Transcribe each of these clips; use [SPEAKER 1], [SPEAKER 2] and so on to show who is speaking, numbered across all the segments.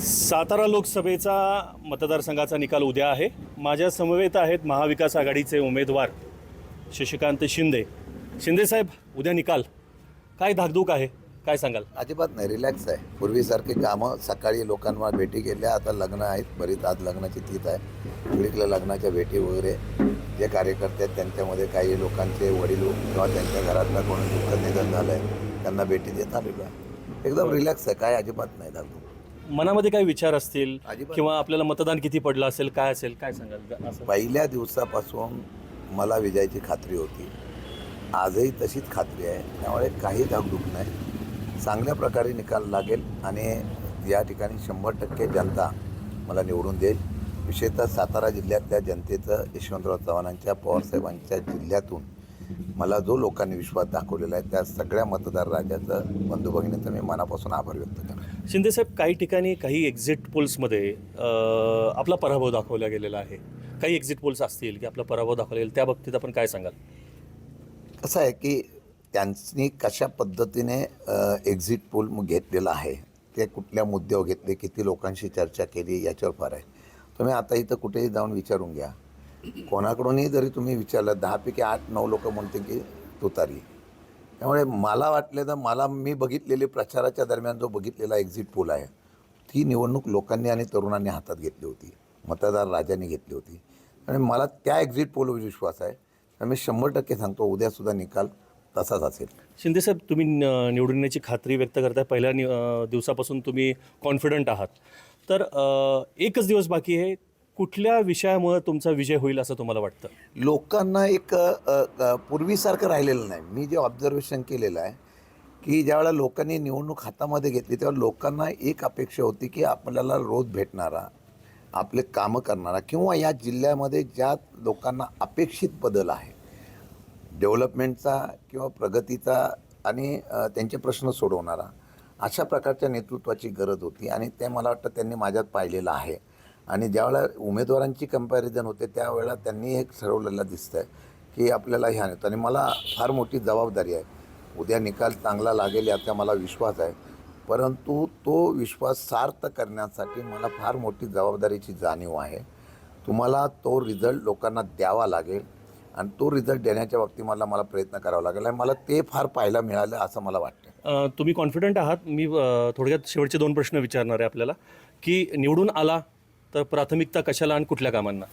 [SPEAKER 1] सातारा लोकसभेचा मतदारसंघाचा निकाल उद्या आहे. माझ्या समवेत आहेत महाविकास आघाडीचे उमेदवार शशिकांत शिंदे. शिंदे साहेब उद्या निकाल. काय धाकधूक आहे? काय सांगाल?
[SPEAKER 2] अजिबात नाही रिलॅक्स आहे. पूर्वीसारखी कामं सकाळी लोकांना भेटी गेल्या आता लग्न आहेत. बरीच आज लग्नाची तीत आहे. सगळीकडे लग्नाच्या भेटी वगैरे. जे कार्यकर्ते आहेत त्यांच्यामध्ये काही लोकांचे वडील किंवा त्यांच्या घरातलं कोणी दुःख निधन झालं आहे त्यांना भेटी देत आलेलो आहे. एकदम रिलॅक्स आहे. काय अजिबात नाही धाकधूक.
[SPEAKER 1] मनामध्ये काय विचार असतील
[SPEAKER 2] अजिबात.
[SPEAKER 1] किंवा आपल्याला मतदान किती पडलं असेल काय असेल काय सांगाल? असं.
[SPEAKER 2] पहिल्या दिवसापासून मला विजयाची खात्री होती. आजही तशीच खात्री आहे. त्यामुळे काही धाकधूक नाही. चांगल्या प्रकारे निकाल लागेल आणि या ठिकाणी शंभर टक्के जनता मला निवडून देईल. विशेषतः सातारा जिल्ह्यातल्या जनतेचं यशवंतराव चव्हाणांच्या पवारसाहेबांच्या जिल्ह्यातून मला जो लोकांनी विश्वास दाखवलेला आहे त्या सगळ्या मतदार राजाचं बंधू भगिनीचं मी मनापासून आभार व्यक्त करतो.
[SPEAKER 1] शिंदेसाहेब काही ठिकाणी काही एक्झिट पोल्समध्ये आपला पराभव दाखवला गेलेला आहे. काही एक्झिट पोल्स असतील की आपला पराभव दाखवला गेला त्या बाबतीत आपण काय सांगाल?
[SPEAKER 2] कसं आहे की त्यांनी कशा पद्धतीने एक्झिट पोल घेतलेला आहे ते कुठल्या मुद्द्यावर घेतले किती लोकांशी चर्चा केली याच्यावर फार आहे. तुम्ही आता इथं कुठेही जाऊन विचारून घ्या. कोणाकडूनही जरी तुम्ही विचारलं दहापैकी आठ नऊ लोक म्हणते की तुतारी. त्यामुळे मला वाटले तर मला मी बघितलेले प्रचाराच्या दरम्यान जो बघितलेला एक्झिट पोल आहे ती निवडणूक लोकांनी आणि तरुणांनी हातात घेतली होती मतदार राजांनी घेतली होती. आणि मला त्या एक्झिट पोलवर विश्वास आहे. तर मी शंभर टक्के सांगतो उद्यासुद्धा निकाल तसाच असेल.
[SPEAKER 1] शिंदे साहेब तुम्ही न- निवडून येण्याची खात्री व्यक्त करताय. पहिल्या नि- दिवसापासून तुम्ही कॉन्फिडंट आहात. तर एकच दिवस बाकी आहे. कुठल्या विषयामुळे तुमचा विजय होईल असं तुम्हाला वाटतं?
[SPEAKER 2] लोकांना एक पूर्वीसारखं राहिलेलं नाही. मी जे ऑब्झर्वेशन केलेलं आहे की ज्यावेळेला लोकांनी निवडणूक हातामध्ये घेतली तेव्हा लोकांना एक अपेक्षा होती की आपल्याला रोज भेटणारा आपले कामं करणारा किंवा या जिल्ह्यामध्ये ज्या लोकांना अपेक्षित बदल आहे डेव्हलपमेंटचा किंवा प्रगतीचा आणि त्यांचे प्रश्न सोडवणारा अशा प्रकारच्या नेतृत्वाची गरज होती आणि ते मला वाटतं त्यांनी माझ्यात पाहिलेलं आहे. आणि ज्यावेळेला उमेदवारांची कंपॅरिझन होते त्यावेळेला त्यांनी एक ठरवलेलं दिसतं आहे की आपल्याला ह्या नेतो आणि मला फार मोठी जबाबदारी आहे. उद्या निकाल चांगला लागेल याचा मला विश्वास आहे. परंतु तो विश्वास सार्थ करण्यासाठी मला फार मोठी जबाबदारीची जाणीव आहे. तुम्हाला तो रिझल्ट लोकांना द्यावा लागेल आणि तो रिझल्ट देण्याच्या बाबतीत मला मला प्रयत्न करावा लागेल आणि मला ते फार पाहायला मिळालं असं मला वाटतं
[SPEAKER 1] तुम्ही कॉन्फिडंट आहात? मी थोडक्यात शेवटचे दोन प्रश्न विचारणार आहे आपल्याला. की निवडून आला तर प्राथमिकता कशाला आणि कुठल्या कामांना?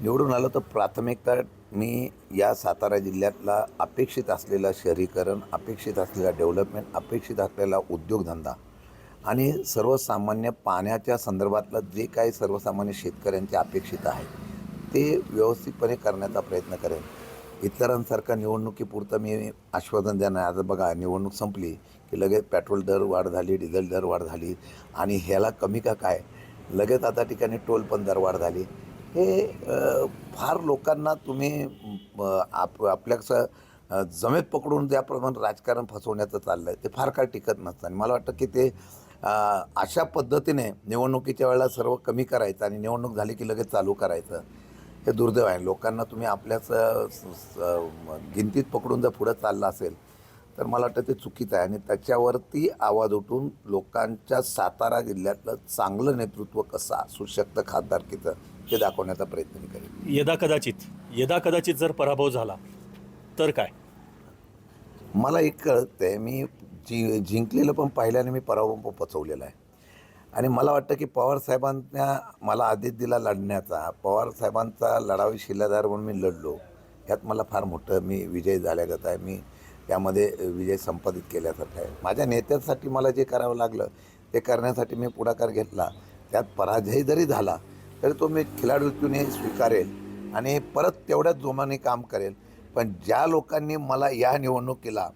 [SPEAKER 2] निवडून आलं तर प्राथमिकता मी या सातारा जिल्ह्यातला अपेक्षित असलेलं शहरीकरण अपेक्षित असलेला डेव्हलपमेंट अपेक्षित असलेला उद्योगधंदा आणि सर्वसामान्य पाण्याच्या संदर्भातलं जे काही सर्वसामान्य शेतकऱ्यांचे अपेक्षित आहे ते व्यवस्थितपणे करण्याचा प्रयत्न करेन. इतरांसारखं निवडणुकीपुरतं मी आश्वासन देणार. आता बघा निवडणूक संपली की लगेच पेट्रोल दर वाढ झाली डिझेल दर वाढ झाली आणि ह्याला कमी का काय? लगेच आता ठिकाणी टोल पण दरवाढ झाली. हे फार लोकांना तुम्ही आप आपल्याचं जमेत पकडून ज्याप्रमाणे राजकारण फसवण्याचं चाललं आहे ते फार काळ टिकत नसतं. आणि मला वाटतं की ते अशा पद्धतीने निवडणुकीच्या वेळेला सर्व कमी करायचं आणि निवडणूक झाली की लगेच चालू करायचं हे दुर्दैव आहे. लोकांना तुम्ही आपल्याच स- गिनतीत पकडून जर पुढं चाललं असेल तर मला वाटतं ते चुकीचं आहे. आणि त्याच्यावरती आवाज उठून लोकांच्या सातारा जिल्ह्यातलं चांगलं नेतृत्व कसं असू शकतं खासदारकीचं ते दाखवण्याचा प्रयत्न मी करेन.
[SPEAKER 1] यदा कदाचित यदा कदाचित जर पराभव झाला तर काय?
[SPEAKER 2] मला एक कळतं आहे मी जि जिंकलेलं पण पाहिल्याने मी पराभव पण पचवलेला आहे. आणि मला वाटतं की पवारसाहेबांना मला आदेश दिला लढण्याचा पवारसाहेबांचा लढावी शिल्लादार म्हणून मी लढलो यात मला फार मोठं मी विजय झाल्यागत आहे. मी त्यामध्ये विजय संपादित केल्यासारखं आहे. माझ्या नेत्यासाठी मला जे करावं लागलं ते करण्यासाठी मी पुढाकार घेतला. त्यात पराजय जरी झाला तरी तो मी खिलाडूतून स्वीकारेल आणि परत तेवढ्याच जोमाने काम करेल. पण ज्या लोकांनी मला या निवडणुकीला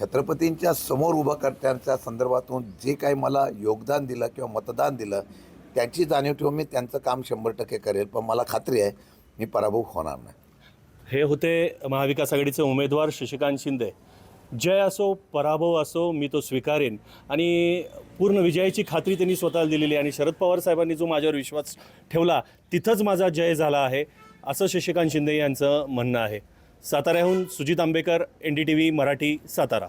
[SPEAKER 2] छत्रपतींच्या समोर उभं करण्याच्या संदर्भातून जे काही मला योगदान दिलं किंवा मतदान दिलं त्याची जाणीव ठेवून मी त्यांचं काम शंभर टक्के करेल. पण मला खात्री आहे मी पराभव होणार नाही.
[SPEAKER 1] हे होते महाविकास आघाडीचे उमेदवार शशिकांत शिंदे. जय असो पराभव असो मी तो स्वीकारेन. आणि पूर्ण विजयाची खात्री त्यांनी स्वतःला दिलेली आहे. आणि शरद पवार साहेबांनी जो माझ्यावर विश्वास ठेवला तिथंच माझा जय झाला आहे असं शशिकांत शिंदे यांचं म्हणणं आहे. साताऱ्याहून Sujit Ambekar N D T V Marathi Satara.